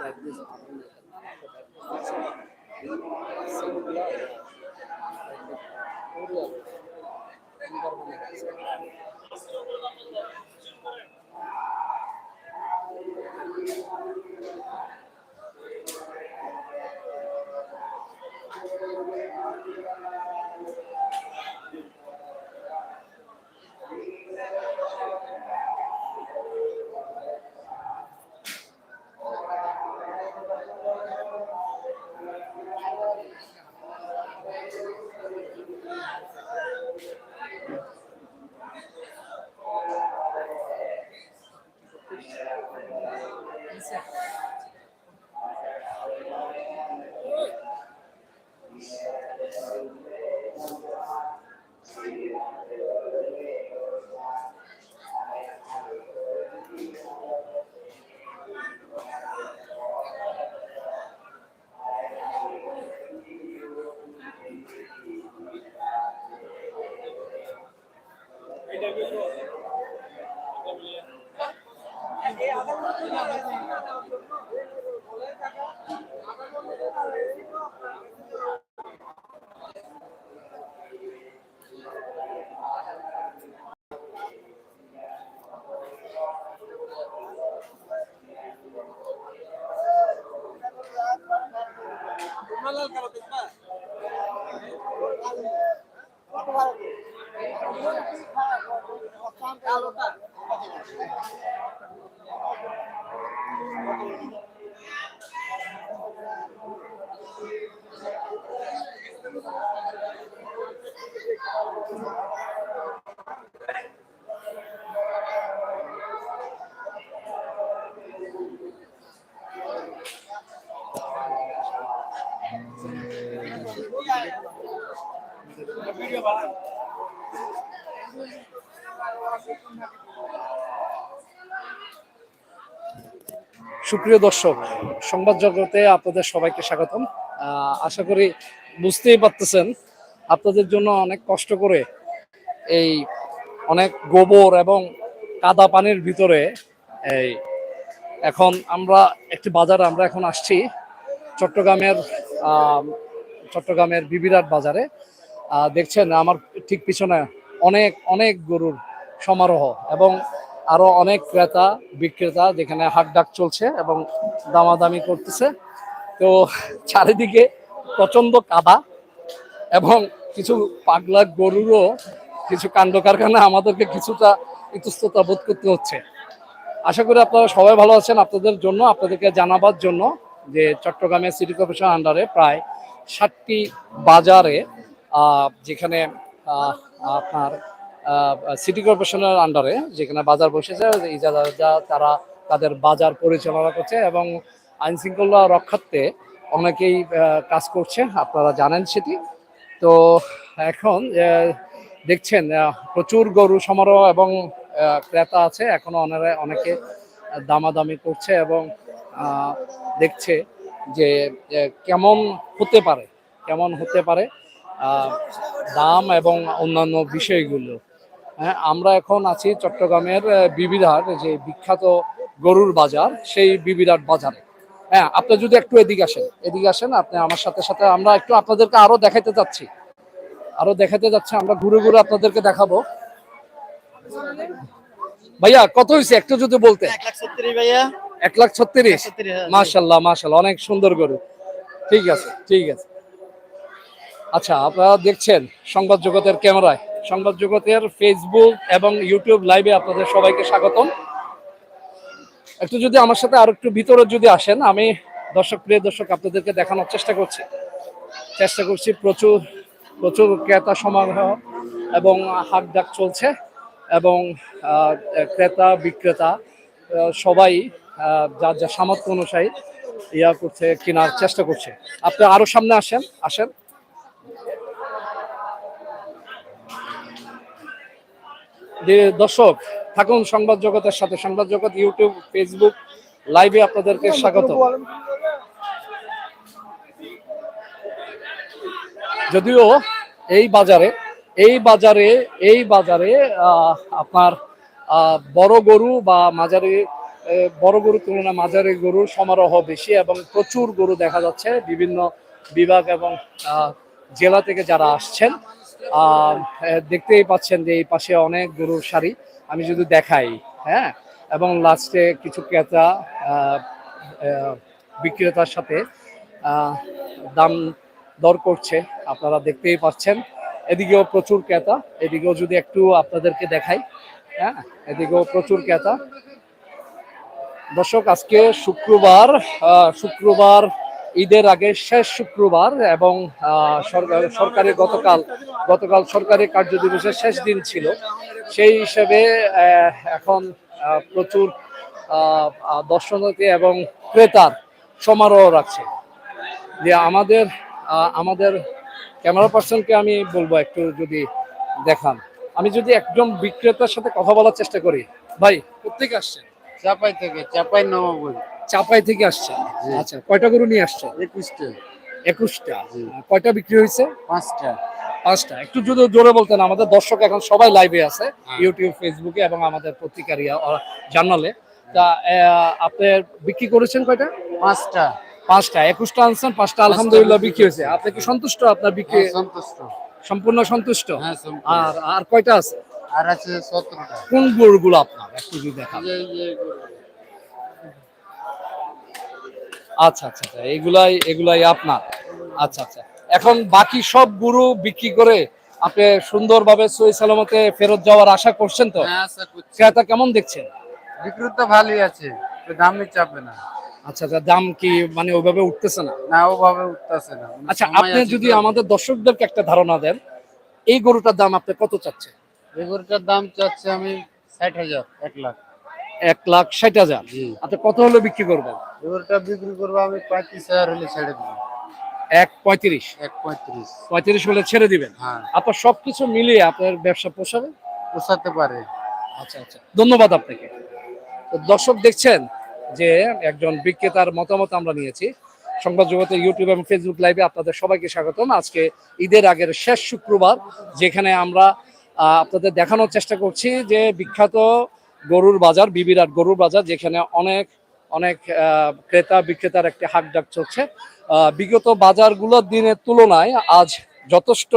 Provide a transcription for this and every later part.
like this কালোটা সুপ্রিয় দর্শক, সংবাদ জগতে আপনাদের সবাইকে স্বাগতম। আশা করি বুঝতেই পারতেছেন, আপনাদের জন্য অনেক কষ্ট করে এই অনেক গোবর এবং কাদা পানির ভিতরে এই এখন আমরা একটি বাজারে আমরা এখন আসছি। চট্টগ্রামের চট্টগ্রামের বিবিরাট বাজারে। দেখছেন, আমার ঠিক পিছনে অনেক অনেক গরুর সমারোহ এবং আরও অনেক ক্রেতা, বিক্রেতা যেখানে হাট ডাক চলছে এবং দামাদামি করতেছে। তো চারিদিকে প্রচণ্ড কাদা এবং কিছু পাগলা গরুরও কিছু কাণ্ড কারখানা আমাদেরকে কিছুটা ইতস্ততা বোধ করতে হচ্ছে। আশা করি আপনারা সবাই ভালো আছেন আপনাদের জন্য, আপনাদেরকে জানাবার জন্য। যে চট্টগ্রামের সিটি কর্পোরেশন আন্ডারে প্রায় ষাটটি বাজারে যেখানে আপনার সিটি কর্পোরেশনের আন্ডারে যেখানে বাজার বসেছে, যা তারা তাদের বাজার পরিচালনা করছে এবং আইন শৃঙ্খলা রক্ষার্থে অনেকেই কাজ করছে, আপনারা জানেন সেটি। তো এখন দেখছেন প্রচুর গরু সমারোহ এবং ক্রেতা আছে, এখনও অনেকে দামাদামি করছে এবং দেখছে যে কেমন হতে পারে, কেমন হতে পারে দাম এবং অন্যান্য বিষয়গুলো। হ্যাঁ আমরা এখন আছি চট্টগ্রামের বিবিধার যে বিখ্যাত গরুর বাজার, সেই বিবিরাট বাজারে। হ্যাঁ আপনি যদি একটু এদিকে আসেন এদিকে আসেন, আপনি আমার সাথে সাথে আমরা একটু আপনাদেরকে আরও দেখাতে যাচ্ছি। আরও দেখাতে যাচ্ছে, আমরা ঘুরে ঘুরে আপনাদেরকে দেখাবো। ভাইয়া, কত হয়েছে একটু যদি বলতে ভাইয়া। এক লাখ ছত্রিশ। সত্তর হাজার। মাশাল্লাহ মাশাল্লাহ অনেক সুন্দর গরু। ঠিক আছে ঠিক আছে। আচ্ছা আপনারা দেখছেন সংবাদ জগতের ক্যামেরায়। সংবাদ জগতের ফেসবুক এবং ইউটিউব লাইভে আপনাদের সবাইকে স্বাগতম। একটু যদি আমার সাথে আর একটু ভিতরে যদি আসেন আমি দর্শক প্রিয় দর্শক আপনাদেরকে দেখানোর চেষ্টা করছি। চেষ্টা করছি প্রচুর প্রচুর ক্রেতা সমাগ্রহ এবং হাক ডাক চলছে এবং ক্রেতা বিক্রেতা সবাই যার যা সামর্থ্য অনুযায়ী ইয়া করছে, কেনার চেষ্টা করছে। আপনি আরও সামনে আসেন আসেন। যে দর্শক, থাকুন সংবাদ জগতের সাথে। সংবাদ জগৎ, ইউটিউব, ফেসবুক, লাইভে আপনাদেরকে স্বাগত। যদিও এই বাজারে এই বাজারে এই বাজারে আপনার বড় গরু বা মাঝারি বড় গরুর তুলনায় মাঝারি গরুর সমারোহ বেশি এবং প্রচুর গরু দেখা যাচ্ছে বিভিন্ন বিভাগ এবং জেলা থেকে যারা আসছেন। দেখতেই পাচ্ছেন যে এই পাশে অনেক গরুর সারি। আমি যদি দেখাই হ্যাঁ? এবং লাস্টে কিছু ক্রেতা বিক্রেতার সাথে দাম দর করছে, আপনারা দেখতেই পাচ্ছেন। এদিকেও প্রচুর ক্রেতা, এদিকেও যদি একটু আপনাদেরকে দেখাই হ্যাঁ? এদিকেও প্রচুর ক্রেতা। দর্শক আজকে শুক্রবার শুক্রবার ঈদের আগে শেষ শুক্রবার এবং আহ, সরকার গতকাল গতকাল সরকারি কার্যদিবসের শেষ দিন ছিল। সেই হিসেবে এখন প্রচুর দর্শনার্থী এবং ক্রেতার সমারোহ রাখছে। যে আমাদের আমাদের ক্যামেরা পার্সনকে আমি বলব একটু যদি দেখান। আমি যদি একজন বিক্রেতার সাথে কথা বলার চেষ্টা করি। ভাই প্রত্যেকে আসছেন? চাপাই থেকে চাপাই নবাবগঞ্জ। চাপাই থেকে আসছেন জি। আচ্ছা কয়টা গরু নিয়ে আসছেন একুশটা। একুশটা। কয়টা বিক্রি হয়েছে? পাঁচটা। পাঁচটা। একটু যদি জোরে বলতেন আমাদের দর্শক এখন সবাই লাইভে আছে হ্যাঁ। ইউটিউব ফেসবুকে এবং আমাদের পত্রিকার জার্নালে তা আপনি বিক্রি করেছেন কয়টা? পাঁচটা। পাঁচটা। একুশটা আনছেন পাঁচটা আলহামদুলিল্লাহ বিক্রি হয়েছে। আপনি কি সন্তুষ্ট আপনার বিক্রি? হ্যাঁ, সন্তুষ্ট। সম্পূর্ণ সন্তুষ্ট? হ্যাঁ সন্তুষ্ট। আর আর কয়টা আছে? আর আছে সতেরোটা। কোন গরুগুলো আপনার? একটু যদি দেখান। আচ্ছা আচ্ছা আচ্ছা এগুলাই এগুলাই আপনার। আচ্ছা আচ্ছা। এখন বাকি সব গরু বিক্রি করে আপনি সুন্দরভাবে সই সালামতে ফেরত যাওয়ার আশা করছেন তো? হ্যাঁ ক্রেতা কেমন দেখছেন? বিক্রি তো ভালোই আছে দামই চাপে না। আচ্ছা আচ্ছা দাম কি মানে ওইভাবে উঠতেছে না? না ওভাবে উঠতেছে না। মানে আচ্ছা আপনি যদি আমাদের দর্শকদেরকে একটা ধারণা দেন এই গরুটার দাম আপনি কত চাচ্ছেন? এই গরুটার দাম চাচ্ছে আমি ষাট হাজার এক লাখ। এক লাখ ষাট হাজার? আপনি কত হলে বিক্রি করবেন? এই বিক্রি করব আমি পঁয়ত্রিশ হাজার হলে ছেড়ে দেবো। এক পঁয়ত্রিশ? এক পঁয়ত্রিশ। পঁয়ত্রিশ হলে ছেড়ে দিবেন? হ্যাঁ। আপনার সবকিছু মিলিয়ে আপনার ব্যবসা পোষাবে? পোষাতে পারে। আচ্ছা আচ্ছা। ধন্যবাদ আপনাকে। তো দর্শক দেখছেন যে একজন বিক্রেতার মতামত আমরা নিয়েছি। সংবাদ জগতে ইউটিউব এবং ফেসবুক লাইভে আপনাদের সবাইকে স্বাগতম। আজকে ঈদের আগের শেষ শুক্রবার যেখানে আমরা আপনাদের দেখানোর চেষ্টা করছি যে বিখ্যাত গরুর বাজার, বিবিরাট গরুর বাজার, যেখানে অনেক অনেক ক্রেতা বিক্রেতার একটি হাক ডাক চলছে বিগত বাজারগুলোর দিনের তুলনায় আজ যথেষ্ট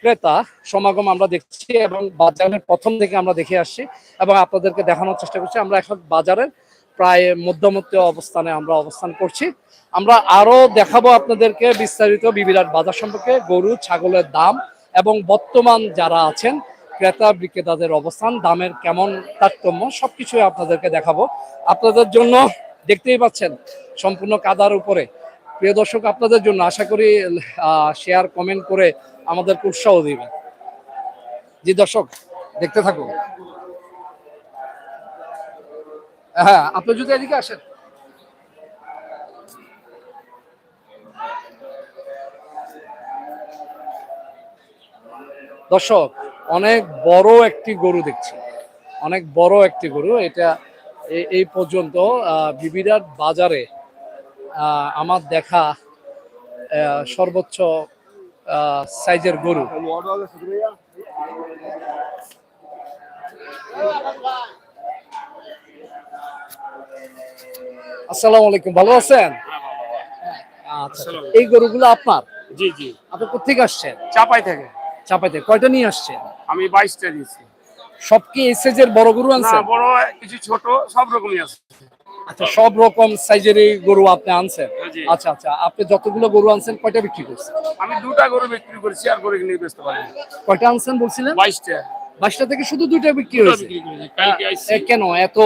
ক্রেতা সমাগম আমরা দেখছি এবং বাজারের প্রথম থেকে আমরা দেখে আসছি এবং আপনাদেরকে দেখানোর চেষ্টা করছি। আমরা এখন বাজারের প্রায় মধ্যমত্ব অবস্থানে আমরা অবস্থান করছি। আমরা আরও দেখাবো আপনাদেরকে বিস্তারিত বিবিরাট বাজার সম্পর্কে, গরু, ছাগলের দাম এবং বর্তমান যারা আছেন, ক্রেতা বিক্রেতাদের অবস্থান, দামের কেমন তারতম্য, সবকিছুই আপনাদেরকে দেখাবো। আপনাদের জন্য দেখতেই পাচ্ছেন, সম্পূর্ণ কাদার উপরে। প্রিয় দর্শক, আপনাদের জন্য আশা করি শেয়ার কমেন্ট করে আমাদেরকে উৎসাহ দিবেন। জি দর্শক, দেখতে থাকুন। হ্যাঁ আপনি যদি এদিকে আসেন। দর্শক অনেক বড় একটি গরু দেখছি। অনেক বড় একটি গরু। এটা এই পর্যন্ত বিবিরাট বাজারে আমার দেখা সর্বোচ্চ সাইজের গরু। আসসালামু আলাইকুম। ভালো আছেন? আচ্ছা এই গরুগুলো আপনার? জি জি। আপনি কোথেকে আসছেন? চাপাই থেকে। চাপাইতে। কয়টা নিয়ে আসছেন আমি বাইশটা দিয়েছি। সব কি এই সাইজের বড় গরু আনছেন? বড় কিছু ছোট সব রকমই আছে। আচ্ছা সব রকম সাইজের এই গরু আপনি আনছেন? আচ্ছা আচ্ছা আপনি যতগুলো গরু আনছেন কয়টা বিক্রি করছেন? আমি দুটা গরু বিক্রি করেছি আর গরু নিয়ে বেচতে পারি কয়টা আনছেন বলছিলেন? বাইশটা। বাইশটা থেকে শুধু দুইটা বিক্রি হয়েছে। কেন? এত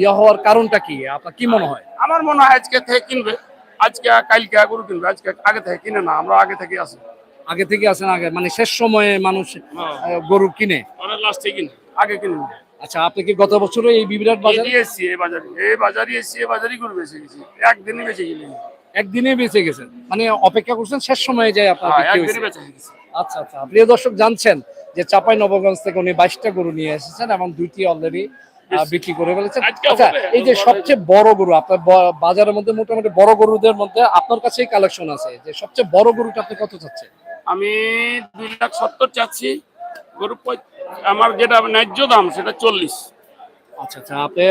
ইয়ে হওয়ার কারণটা কি? আপনার কি মনে হয়? আমার মনে হয় আজকে থেকে কিনবে। আজকে কালকে গরু কিনবে আজকে আগে থেকে কিনে না আমরা আগে থেকে আসি আগে থেকে আছেন আগে? মানে শেষ সময়ে মানুষ। গরু কিনে? লাস্টে কিনে। আগে কিনে। আচ্ছা আপনি কি গত বছরে এই বিবিরাট বাজারে? এসছি এই বাজারে। এই বাজারে এসছি এই বাজারই গরু বেঁচে গেছি। একদিনই বেঁচে গেলি একদিনে বেঁচে গেছেন? মানে অপেক্ষা করছেন শেষ সময়ে যায় আপনার হ্যাঁ আচ্ছা আচ্ছা। প্রিয় দর্শক জানছেন যে চাপাই নবগঞ্জ থেকে উনি বাইশটা গরু নিয়ে এসেছেন এবং দুইটি অলরেডি বিক্রি করে ফেলেছেন। আচ্ছা এই যে সবচেয়ে বড় গরু আপনার বাজারের মধ্যে মোটামুটি বড় গরুদের মধ্যে আপনার কাছেই কালেকশন আছে। যে সবচেয়ে বড় গরুটা আপনি কত চাচ্ছেন? আমি দুই লাখ সত্তর চাচ্ছি। গরু আমার যেটা ন্যায্য দাম সেটা চল্লিশ। আচ্ছা আচ্ছা আপনি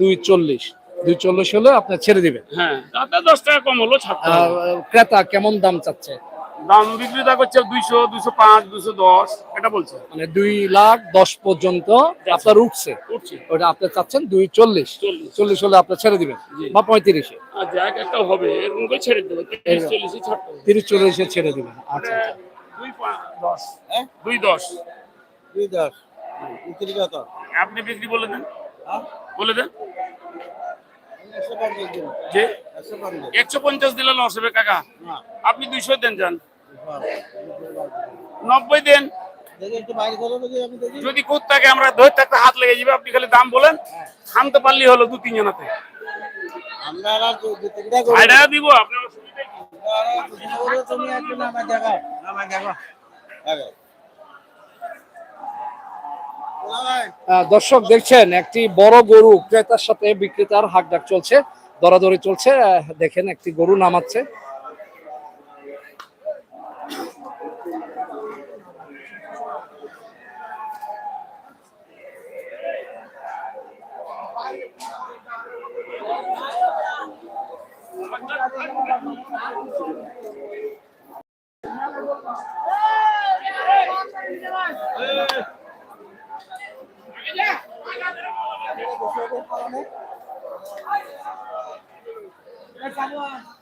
দুই চল্লিশ। দুই চল্লিশ হলে আপনি ছেড়ে দিবেন। হ্যাঁ তাতে দশ টাকা কম হলো। ক্রেতা কেমন দাম চাচ্ছে? দাম বিক্রেতা করছে দুইশো দুইশো পাঁচ দুইশো দশ এটা বলছে। মানে দুই লাখ দশ পর্যন্ত আপনার উঠছে। উঠছি। ওটা আপনি চাচ্ছেন দুই চল্লিশ। চল্লিশ। চল্লিশ হলে আপনি ছেড়ে দিবেন। বা পঁয়ত্রিশে। যাক একটা হবে এরকম করে ছেড়ে দেবে। তিরিশ চল্লিশে ছাড়তে তিরিশ চল্লিশে ছেড়ে দিবেন। আচ্ছা আচ্ছা। দুই পাঁচ দশ। দুই দশ। দুই দশ। বিক্রি কত আপনি বিক্রি বলে দেন। হ্যাঁ? বলে দেন। একশো পঞ্চাশ দিন। যে একশো পঞ্চাশ। একশো পঞ্চাশ দিলে লস হবে কাকা। না। আপনি দুইশো দেন যান। নব্বই দেন। যদি কোথ থাকে আমরা ধরে থাকতে হাত লেগে যাবে আপনি খালি দাম বলেন। পারলি হলো দু তিন জনাতে। দিব দর্শক দেখছেন একটি বড় গরু ক্রেতার সাথে বিক্রেতার হাক ডাক চলছে দরাদরি চলছে। আহ, দেখেন একটি গরু নামাচ্ছে। Let's go.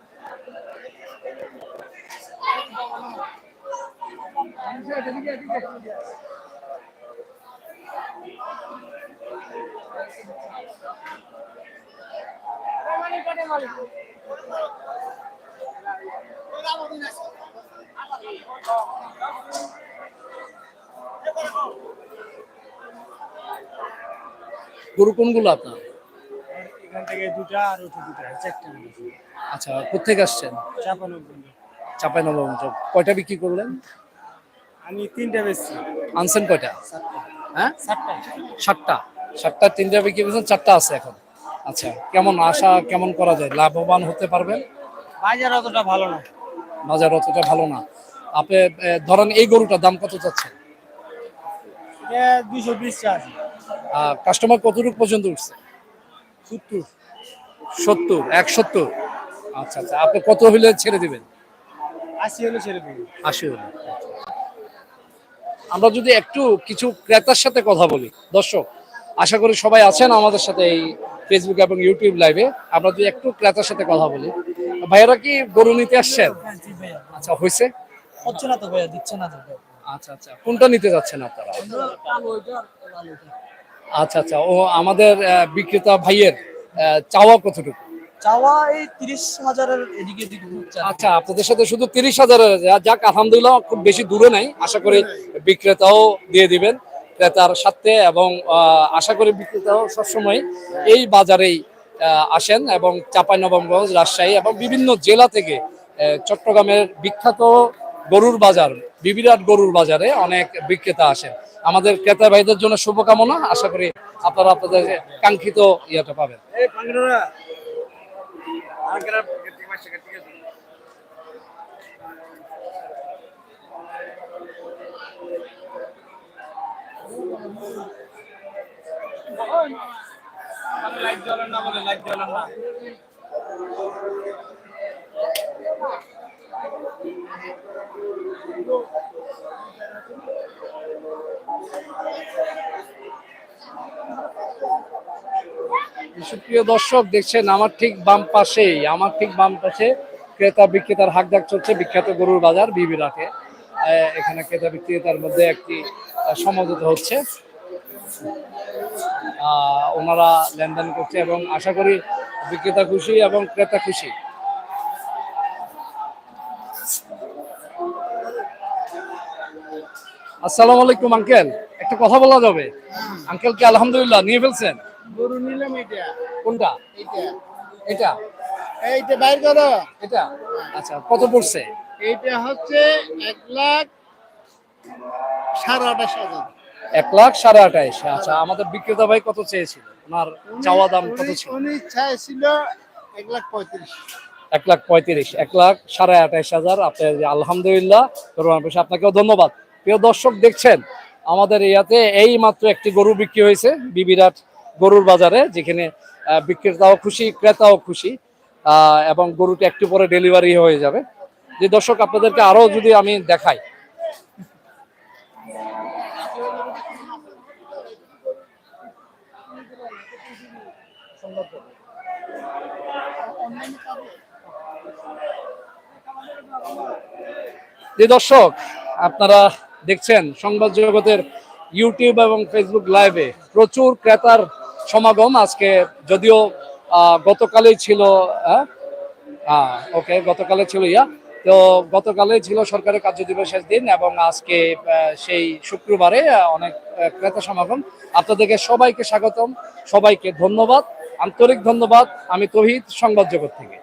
গরু কোনগুলো আপনার? এখান থেকে দুটা আর ওটা দুটা চারটা আচ্ছা কোথেকে আসছেন? চাপানব্বই। চাপাই নবাবগঞ্জ কয়টা বিক্রি করলেন? আমি তিনটা বেশি আনছেন কয়টা? হ্যাঁ? চারটা সাতটা? সাতটা তিনটা বিক্রি করেছেন চারটা আছে এখন। আচ্ছা কেমন আশা কেমন করা যায়? লাভবান হতে পারবেন? বাজার অতটা ভালো না। বাজার অতটা ভালো না। আপনি ধরেন এই গরুটার দাম কত চাচ্ছেন এটা দুশো বিশ আছে কাস্টমার কতটুকু পর্যন্ত উঠছে? সত্তর। সত্তর এক সত্তর আচ্ছা আচ্ছা আপনি কত হইলে ছেড়ে দিবেন? আশি হলে ছেড়ে দেবো আশি হইলে আমরা যদি একটু কিছু ক্রেতার সাথে কথা বলি দর্শক আশা করি সবাই আছেন আমাদের সাথে এই ফেসবুক এবং ইউটিউব লাইভে আমরা যদি একটু ক্রেতার সাথে কথা বলি ভাইয়েরা কি গরু নিতে আসছেন? আচ্ছা হয়েছে? হচ্ছে না তো ভাইয়া দিচ্ছে না আচ্ছা আচ্ছা কোনটা নিতে যাচ্ছেন আপনারা? আচ্ছা আচ্ছা ও আমাদের বিক্রেতা ভাইয়ের চাওয়া কতটুকু? চাওয়া এই তিরিশ হাজারের এদিকে আচ্ছা আপনাদের সাথে শুধু তিরিশ হাজারের যাক আলহামদুলিল্লাহ খুব বেশি দূরে নাই। আশা করি বিক্রেতাও দিয়ে দিবেন ক্রেতার সাথে এবং আশা করি বিক্রেতাও সবসময় এই বাজারেই আসেন এবং চাঁপাইনবাবগঞ্জ রাজশাহী এবং বিভিন্ন জেলা থেকে চট্টগ্রামের বিখ্যাত গরুর বাজার বিবিরাট গরুর বাজারে অনেক বিক্রেতা আসেন। আমাদের ক্রেতা ভাইদের জন্য শুভকামনা। আশা করি আপনারা আপনাদের কাঙ্ক্ষিত ইয়েটা পাবেন। লাইট জ্বলেন না বলে লাইট জ্বলেন না Thank you. সুপ্রিয় দর্শক, দেখছেন আমার ঠিক বাম পাশেই, আমার ঠিক বাম পাশে ক্রেতা বিক্রেতার হাক ডাক চলছে বিখ্যাত গরুর বাজার বিবিরাটে এখানে ক্রেতা বিক্রেতার মধ্যে একটি সমঝোতা হচ্ছে। ওনারা লেনদেন করছে এবং আশা করি বিক্রেতা খুশি এবং ক্রেতা খুশি। আসসালামু আলাইকুম, আঙ্কেল। একটা কথা বলা যাবে। আঙ্কেল কি আলহামদুলিল্লাহ, নিয়ে ফেলছেন? গরু এটা কোনটা? এটা এইটা? বাইর করো। এটা আচ্ছা কত পড়ছে? এইটা হচ্ছে এক লাখ সাড়ে আঠাশ হাজার। এক লাখ সাড়ে আঠাইশ আচ্ছা আমাদের বিক্রেতা ভাই কত চেয়েছিল? ওনার চাওয়া দাম কত ছিল? উনি চাইছিল এক লাখ পঁয়ত্রিশ। এক লাখ পঁয়ত্রিশ। এক লাখ সাড়ে আঠাইশ হাজার। আপনি আলহামদুলিল্লাহ করোনা পেশা আপনাকেও ধন্যবাদ। প্রিয় দর্শক দেখছেন আমাদের ইয়াতে এই মাত্র একটি গরু বিক্রি হয়েছে বিবিরাট গরুর বাজারে, যেখানে বিক্রেতাও খুশি, ক্রেতাও খুশি এবং গরুটি একটু পরে ডেলিভারি হয়ে যাবে। যে দর্শক, আপনাদেরকে আরও যদি আমি দেখাই। যে দর্শক, আপনারা দেখছেন, সংবাদ জগতের ইউটিউব এবং ফেসবুক লাইভে প্রচুর ক্রেতার সমাগম আজকে যদিও গতকালই ছিল ওকে, গতকালে ছিল ইয়া। তো গতকালে ছিল সরকারের কার্য দিবসের দিন এবং আজকে সেই শুক্রবারে অনেক ক্রেতা সমাগম। আপনাদেরকে সবাইকে স্বাগতম, সবাইকে ধন্যবাদ, আন্তরিক ধন্যবাদ। আমি তহিদ, সংবাদ জগৎ থেকে।